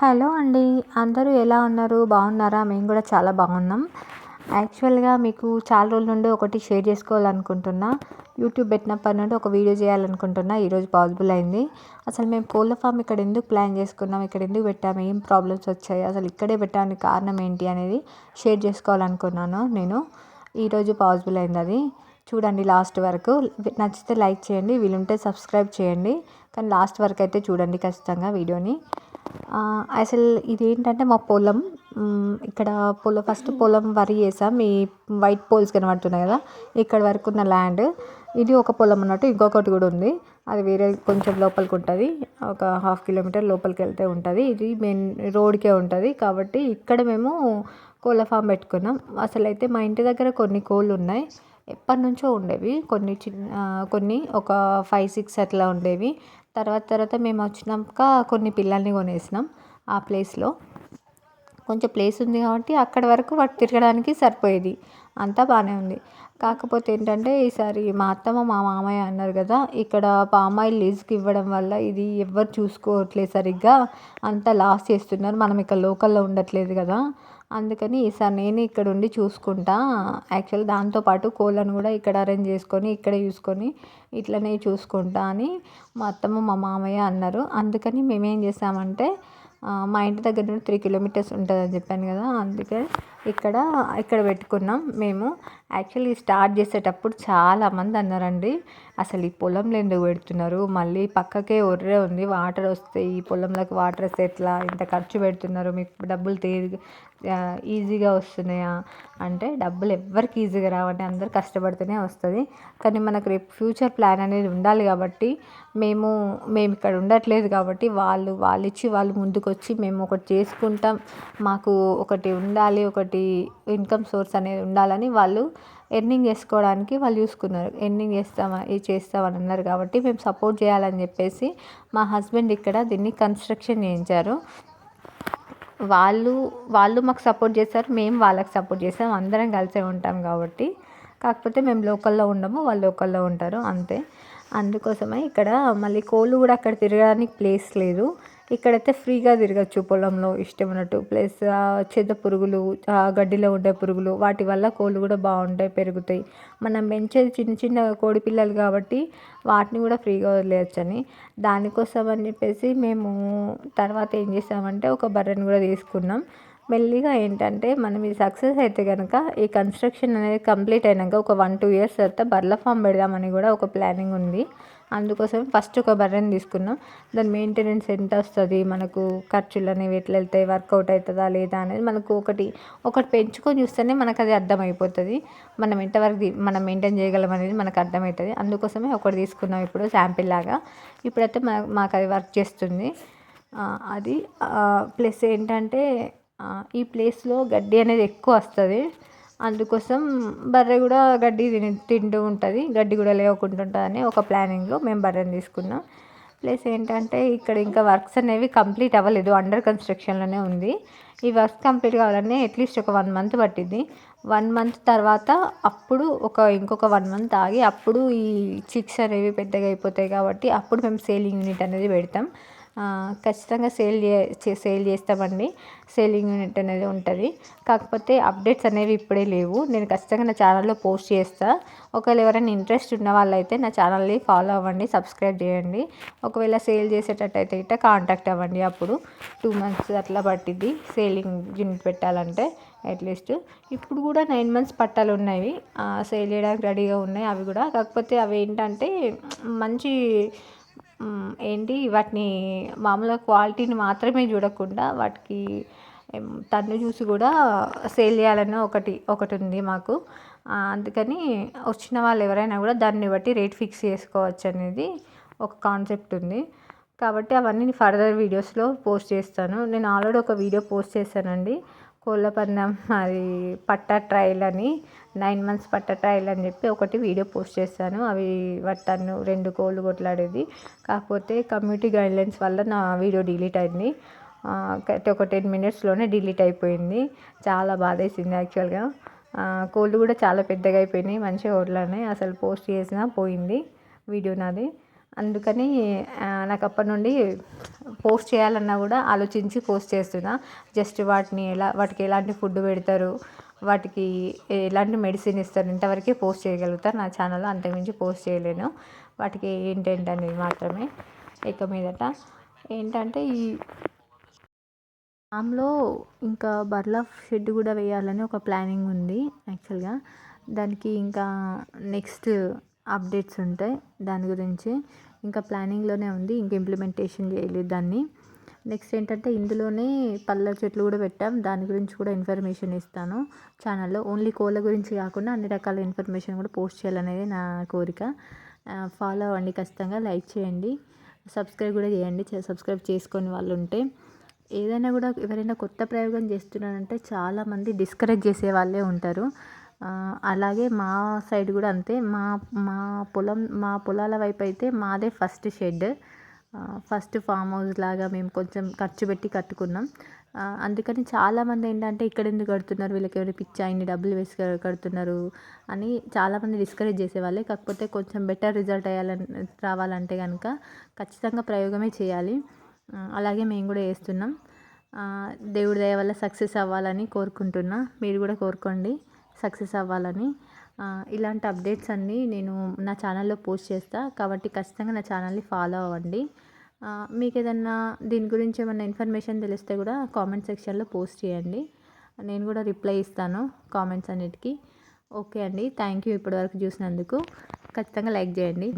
Hello అండి. అందరూ ఎలా ఉన్నారు? బాగున్నారా? మేము కూడా చాలా బాగున్నాం. యాక్చువల్గా మీకు చాలా రోజుల నుండి ఒకటి షేర్ చేసుకోవాలనుకుంటున్నా. యూట్యూబ్ పెట్టినప్పటి నుండి ఒక వీడియో చేయాలనుకుంటున్నా. ఈరోజు పాసిబుల్ అయింది. అసలు మేము కోళ్ళ ఫామ్ ఇక్కడ ఎందుకు ప్లాన్ చేసుకున్నాం? ఇక్కడ ఎందుకు పెట్టాము ఏం ప్రాబ్లమ్స్ వచ్చాయి? అసలు ఇక్కడే పెట్టడానికి కారణం ఏంటి అనేది షేర్ చేసుకోవాలనుకున్నాను నేను. ఈరోజు పాసిబుల్ అయింది అది. చూడండి లాస్ట్ వరకు. నచ్చితే లైక్ చేయండి. వీలుంటే సబ్స్క్రైబ్ చేయండి. కానీ లాస్ట్ వరకు అయితే చూడండి ఖచ్చితంగా వీడియోని. అసలు ఇది ఏంటంటే మా పొలం ఇక్కడ పొలం ఫస్ట్ పొలం వరి వేసాం. ఈ వైట్ పోల్స్ కనబడుతున్నాయి కదా ఇక్కడ వరకు ఉన్న ల్యాండ్ ఇది ఒక పొలం అన్నట్టు ఇంకొకటి కూడా ఉంది. అది వేరే కొంచెం లోపలికి ఉంటుంది. ఒక హాఫ్ కిలోమీటర్ లోపలికి వెళ్తే ఉంటుంది. ఇది మెయిన్ రోడ్కే ఉంటుంది. కాబట్టి ఇక్కడ మేము కోళ్ళ ఫామ్ పెట్టుకున్నాం. అసలు అయితే మా ఇంటి దగ్గర కొన్ని కోళ్ళు ఉన్నాయి. ఎప్పటి నుంచో ఉండేవి. కొన్ని చిన్న కొన్ని ఒక ఫైవ్ సిక్స్ అట్లా ఉండేవి. తర్వాత తర్వాత మేము వచ్చినాక కొన్ని పిల్లల్ని కొనేసినాం ఆ ప్లేస్లో. కొంచెం ప్లేస్ ఉంది కాబట్టి అక్కడ వరకు వాటి తిరగడానికి సరిపోయేది. అంతా బాగానే ఉంది. కాకపోతే ఏంటంటే ఈసారి మా అత్తమ్మ మా మామయ్య అన్నారు కదా ఇక్కడ పామాయిల్ లీజుకి ఇవ్వడం వల్ల ఇది ఎవ్వరు చూసుకోవట్లేదు సరిగ్గా. అంతా లాస్ చేస్తున్నారు. మనం ఇక్కడ లోకల్లో ఉండట్లేదు కదా. అందుకని ఈసారి నేను ఇక్కడ ఉండి చూసుకుంటా. యాక్చువల్ దాంతోపాటు కోళ్ళను కూడా ఇక్కడ అరేంజ్ చేసుకొని ఇక్కడే చూసుకొని ఇట్లనే చూసుకుంటా అని మా అత్తమ్మ మా మామయ్య అన్నారు. అందుకని మేమేం చేసామంటే మా ఇంటి దగ్గర నుండి త్రీ కిలోమీటర్స్ ఉంటుంది అని చెప్పాను కదా అందుకే ఇక్కడ ఇక్కడ పెట్టుకున్నాం. మేము యాక్చువల్లీ స్టార్ట్ చేసేటప్పుడు చాలామంది అన్నారండి అసలు ఈ పొలంలో ఎందుకు పెడుతున్నారు? మళ్ళీ పక్కకే ఒర్రే ఉంది వాటర్ వస్తాయి ఈ పొలంలోకి వాటర్ వస్తే ఎట్లా? ఇంత ఖర్చు పెడుతున్నారు మీకు డబ్బులు తే ఈజీగా వస్తున్నాయా? అంటే డబ్బులు ఎవ్వరికి ఈజీగా రావండి అందరు కష్టపడితేనే వస్తుంది. కానీ మనకు రేపు ఫ్యూచర్ ప్లాన్ అనేది ఉండాలి కాబట్టి మేము మేము ఇక్కడ ఉండట్లేదు కాబట్టి వాళ్ళు వాళ్ళు ఇచ్చి వాళ్ళు ముందుకు వచ్చి మేము ఒకటి చేసుకుంటాం. మాకు ఒకటి ఉండాలి ఒకటి ఇన్కమ్ సోర్స్ అనేది ఉండాలని వాళ్ళు ఎర్నింగ్ చేసుకోవడానికి వాళ్ళు చూసుకున్నారు. ఎర్నింగ్ చేస్తామా ఇది చేస్తామని అన్నారు కాబట్టి మేము సపోర్ట్ చేయాలని చెప్పేసి మా హస్బెండ్ ఇక్కడ దీన్ని కన్స్ట్రక్షన్ చేయించారు. వాళ్ళు వాళ్ళు మాకు సపోర్ట్ చేస్తారు మేము వాళ్ళకి సపోర్ట్ చేస్తాం అందరం కలిసే ఉంటాం కాబట్టి. కాకపోతే మేము లోకల్లో ఉండము వాళ్ళు లోకల్లో ఉంటారు అంతే. అందుకోసమే ఇక్కడ మళ్ళీ కోళ్ళు కూడా అక్కడ తిరగడానికి ప్లేస్ లేదు. ఇక్కడైతే ఫ్రీగా తిరగచ్చు పొలంలో ఇష్టం ఉన్నట్టు. ప్లస్ చెద పురుగులు గడ్డిలో ఉండే పురుగులు వాటి వల్ల కోళ్ళు కూడా బాగుంటాయి పెరుగుతాయి. మనం పెంచేది చిన్న చిన్న కోడి పిల్లలు కాబట్టి వాటిని కూడా ఫ్రీగా వదిలేయచ్చని. దానికోసం అని చెప్పేసి మేము తర్వాత ఏం చేసామంటే ఒక బర్రెని కూడా తీసుకున్నాం. మెల్లిగా ఏంటంటే మనం ఇది సక్సెస్ అయితే కనుక ఈ కన్స్ట్రక్షన్ అనేది కంప్లీట్ అయినాక ఒక వన్ టూ ఇయర్స్ తర్వాత బర్ల ఫామ్ పెడదామని కూడా ఒక ప్లానింగ్ ఉంది. అందుకోసం ఫస్ట్ ఒక బర్రెని తీసుకున్నాం. దాని మెయింటెనెన్స్ ఎంత వస్తుంది? మనకు ఖర్చులు అనేవి ఎట్లా వెళ్తాయి? వర్కౌట్ అవుతుందా? లేదా? అనేది మనకు ఒకటి ఒకటి పెంచుకొని చూస్తేనే మనకు అది అర్థమైపోతుంది. మనం ఎంతవరకు మనం మెయింటైన్ చేయగలం అనేది మనకు అర్థమవుతుంది అందుకోసమే ఒకటి తీసుకున్నాం ఇప్పుడు శాంపిల్ లాగా. ఇప్పుడైతే మాకు అది వర్క్ చేస్తుంది. అది ప్లస్ ఏంటంటే ఈ ప్లేస్లో గడ్డి అనేది ఎక్కువ వస్తుంది. అందుకోసం బర్రె కూడా గడ్డి తిని తింటూ ఉంటుంది. గడ్డి కూడా లేవకుండా ఉంటుందని ఒక ప్లానింగ్లో మేము బర్రెని తీసుకున్నాం. ప్లస్ ఏంటంటే ఇక్కడ ఇంకా వర్క్స్ అనేవి కంప్లీట్ అవ్వలేదు. అండర్ కన్స్ట్రక్షన్లోనే ఉంది. ఈ వర్క్ కంప్లీట్ కావాలనే అట్లీస్ట్ ఒక వన్ మంత్ పట్టింది. వన్ మంత్ తర్వాత అప్పుడు ఒక ఇంకొక వన్ మంత్ ఆగి అప్పుడు ఈ చిక్స్ అనేవి పెద్దగా అయిపోతాయి కాబట్టి అప్పుడు మేము సేలింగ్ యూనిట్ అనేది పెడతాం. ఖచ్చితంగా సేల్ చే సేల్ చేస్తామండి. సేలింగ్ యూనిట్ అనేది ఉంటుంది. కాకపోతే అప్డేట్స్ అనేవి ఇప్పుడే లేవు. నేను ఖచ్చితంగా నా ఛానల్లో పోస్ట్ చేస్తా. ఒకవేళ ఎవరైనా ఇంట్రెస్ట్ ఉన్న వాళ్ళైతే నా ఛానల్ని ఫాలో అవ్వండి సబ్స్క్రైబ్ చేయండి. ఒకవేళ సేల్ చేసేటట్టయితే ఇట్లా కాంటాక్ట్ అవ్వండి. అప్పుడు టూ మంత్స్ అట్లా పట్టిద్ది సేలింగ్ యూనిట్ పెట్టాలంటే అట్లీస్ట్. ఇప్పుడు కూడా నైన్ మంత్స్ పట్టాలు ఉన్నాయి. సేల్ చేయడానికి రెడీగా ఉన్నాయి. అవి కూడా. కాకపోతే అవి ఏంటంటే మంచి ఏంటి? వాటిని మామూలుగా క్వాలిటీని మాత్రమే చూడకుండా వాటికి తన్ను చూసి కూడా సేల్ చేయాలని ఒకటి ఒకటి ఉంది మాకు. అందుకని వచ్చిన వాళ్ళు ఎవరైనా కూడా దాన్ని బట్టి రేట్ ఫిక్స్ చేసుకోవచ్చు అనేది ఒక కాన్సెప్ట్ ఉంది. కాబట్టి అవన్నీ ఫర్దర్ వీడియోస్లో పోస్ట్ చేస్తాను. నేను ఆల్రెడీ ఒక వీడియో పోస్ట్ చేశానండి. కోళ్ళ పందెం అది పట్టా ట్రయల్ అని నైన్ మంత్స్ పట్ట ట్రయల్ అని చెప్పి ఒకటి వీడియో పోస్ట్ చేశాను. అవి తను రెండు కోళ్ళు కొట్లాడేది. కాకపోతే కమ్యూనిటీ గైడ్లైన్స్ వల్ల నా వీడియో డిలీట్ అయింది. ఒక టెన్ మినిట్స్లోనే డిలీట్ అయిపోయింది. చాలా బాధేసింది యాక్చువల్గా. కోళ్ళు కూడా చాలా పెద్దగా అయిపోయినాయి మంచిగా వడ్లన్నాయి అసలు పోస్ట్ చేసినా పోయింది వీడియో నాది. అందుకని నాకు అప్పటి నుండి పోస్ట్ చేయాలన్నా కూడా ఆలోచించి పోస్ట్ చేస్తున్నా. జస్ట్ వాటిని ఎలా వాటికి ఎలాంటి ఫుడ్ పెడతారు వాటికి ఎలాంటి మెడిసిన్ ఇస్తారు ఇంతవరకే పోస్ట్ చేయగలుగుతారు నా ఛానల్లో అంతకుమించి పోస్ట్ చేయలేను. వాటికి ఏంటేంటి అనేది మాత్రమే ఇక మీదట. ఏంటంటే ఈ ఫామ్లో ఇంకా బర్లా షెడ్ కూడా వేయాలని ఒక ప్లానింగ్ ఉంది యాక్చువల్గా. దానికి ఇంకా నెక్స్ట్ అప్డేట్స్ ఉంటాయి. దాని గురించి ఇంకా ప్లానింగ్లోనే ఉంది. ఇంకా ఇంప్లిమెంటేషన్ చేయలేదు దాన్ని. నెక్స్ట్ ఏంటంటే ఇందులోనే పళ్ళ చెట్లు కూడా పెట్టాం. దాని గురించి కూడా ఇన్ఫర్మేషన్ ఇస్తాను. ఛానల్లో ఓన్లీ కోళ్ళ గురించి కాకుండా అన్ని రకాల ఇన్ఫర్మేషన్ కూడా పోస్ట్ చేయాలనేది నా కోరిక. ఫాలో అవ్వండి ఖచ్చితంగా. లైక్ చేయండి. సబ్స్క్రైబ్ కూడా చేయండి. సబ్స్క్రైబ్ చేసుకొని వాళ్ళు ఉంటే. ఏదైనా కూడా ఎవరైనా కొత్త ప్రయోగం చేస్తున్నారంటే చాలామంది డిస్కరేజ్ చేసే వాళ్ళే ఉంటారు. అలాగే మా సైడ్ కూడా అంతే. మా మా పొలం మా పొలాల వైపు అయితే మాదే first shed. First farm house లాగా మేము కొంచెం ఖర్చు పెట్టి కట్టుకున్నాం. అందుకని చాలామంది ఏంటంటే ఇక్కడ ఎందుకు కడుతున్నారు? వీళ్ళకి ఎవరి పిచ్చా? ఇన్ని డబ్బులు వేసి కడుతున్నారు అని చాలామంది డిస్కరేజ్ చేసేవాళ్ళే. కాకపోతే కొంచెం బెటర్ రిజల్ట్ అయ్యాలని రావాలంటే కనుక ఖచ్చితంగా ప్రయోగమే చేయాలి. అలాగే మేము కూడా చేస్తున్నాం దేవుడి దయ వల్ల సక్సెస్ అవ్వాలని కోరుకుంటున్నా. మీరు కూడా కోరుకోండి. సక్సెస్ అవ్వాలని ఇలాంటి అప్డేట్స్ అన్నీ నేను నా ఛానల్లో పోస్ట్ చేస్తాను కాబట్టి ఖచ్చితంగా నా ఛానల్ని ఫాలో అవ్వండి. మీకు ఏదన్నా దీని గురించి ఏమైనా ఇన్ఫర్మేషన్ తెలిస్తే కూడా కామెంట్ సెక్షన్లో పోస్ట్ చేయండి. నేను కూడా రిప్లై ఇస్తాను కామెంట్స్ అన్నిటికీ. ఓకే అండి. థ్యాంక్ యూ ఇప్పటివరకు చూసినందుకు. ఖచ్చితంగా లైక్ చేయండి.